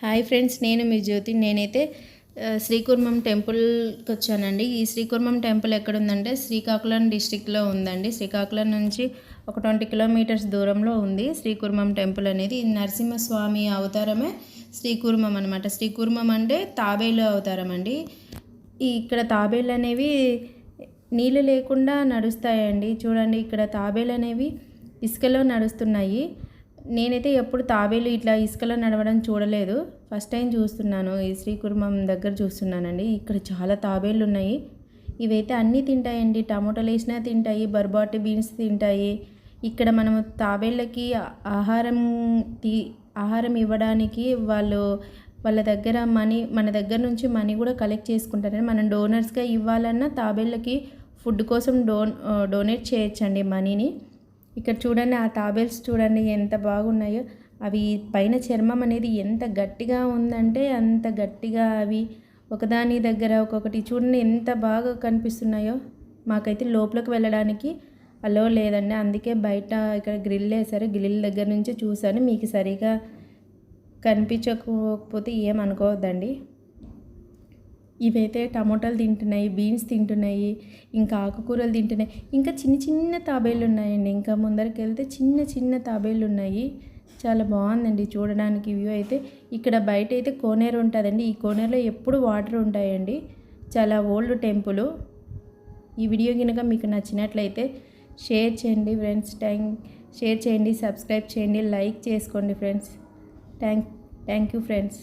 Hi friends నేను మీ జ్యోతి. నేనైతే శ్రీకుర్మం టెంపుల్కి వచ్చానండి ఈ శ్రీకుర్మం టెంపుల్ ఎక్కడ ఉందంటే శ్రీకాకుళం డిస్టిక్లో ఉందండి. శ్రీకాకుళం నుంచి ఒక ట్వంటీ కిలోమీటర్స్ దూరంలో ఉంది శ్రీకుర్మం టెంపుల్ అనేది. ఈ నరసింహస్వామి అవతారమే శ్రీకుర్మం అనమాట శ్రీకుర్మం అంటే తాబేలు అవతారం అండి. ఇక్కడ తాబేలు అనేవి నీళ్ళు లేకుండా నడుస్తాయండి. చూడండి ఇక్కడ తాబేలు అనేవి ఇసుకలో నడుస్తున్నాయి. నేనైతే ఎప్పుడు తాబేలు ఇట్లా ఇసుకలో నడవడం చూడలేదు. ఫస్ట్ టైం చూస్తున్నాను. ఈ శ్రీకుర్మం దగ్గర చూస్తున్నానండి. ఇక్కడ చాలా తాబేళ్ళు ఉన్నాయి. ఇవైతే అన్నీ తింటాయండి. టమాటోలు వేసినా తింటాయి. బర్బాటి బీన్స్ తింటాయి. ఇక్కడ మనం తాబేళ్ళకి ఆహారం తీ ఆహారం ఇవ్వడానికి వాళ్ళు వాళ్ళ దగ్గర మనీ మన దగ్గర నుంచి మనీ కూడా కలెక్ట్ చేసుకుంటారని మనం డోనర్స్గా ఇవ్వాలన్నా తాబేళ్ళకి ఫుడ్ కోసం డోన్ డొనేట్ చేయొచ్చండి మనీని. ఇక్కడ చూడండి ఆ తాబేల్స్ చూడండి ఎంత బాగున్నాయో. అవి పైన చర్మం అనేది ఎంత గట్టిగా ఉందంటే అంత గట్టిగా అవి ఒకదాని దగ్గర ఒక్కొక్కటి చూడండి ఎంత బాగా కనిపిస్తున్నాయో. మాకైతే లోపలికి వెళ్ళడానికి అలో లేదండి. అందుకే బయట ఇక్కడ గ్రిల్ వేశారు. గ్రిల్ దగ్గర నుంచి చూశాను. మీకు సరిగా కనిపించకపోతే ఏమనుకోవద్దండి ఇవైతే టమోటాలు తింటున్నాయి బీన్స్ తింటున్నాయి ఇంకా ఆకుకూరలు తింటున్నాయి. ఇంకా చిన్న చిన్న తాబేళ్ళు ఉన్నాయండి. ఇంకా ముందరికి వెళ్తే చిన్న చిన్న తాబేళ్ళు ఉన్నాయి. చాలా బాగుందండి చూడడానికి వ్యూ అయితే. ఇక్కడ బయట అయితే కోనేరు ఉంటుందండి. ఈ కోనేరులో ఎప్పుడు వాటర్ ఉంటాయండి. చాలా ఓల్డ్ టెంపుల్. ఈ వీడియో కనుక మీకు నచ్చినట్లయితే షేర్ చేయండి ఫ్రెండ్స్. థ్యాంక్ షేర్ చేయండి సబ్స్క్రైబ్ చేయండి లైక్ చేసుకోండి friends. Thank thank you friends.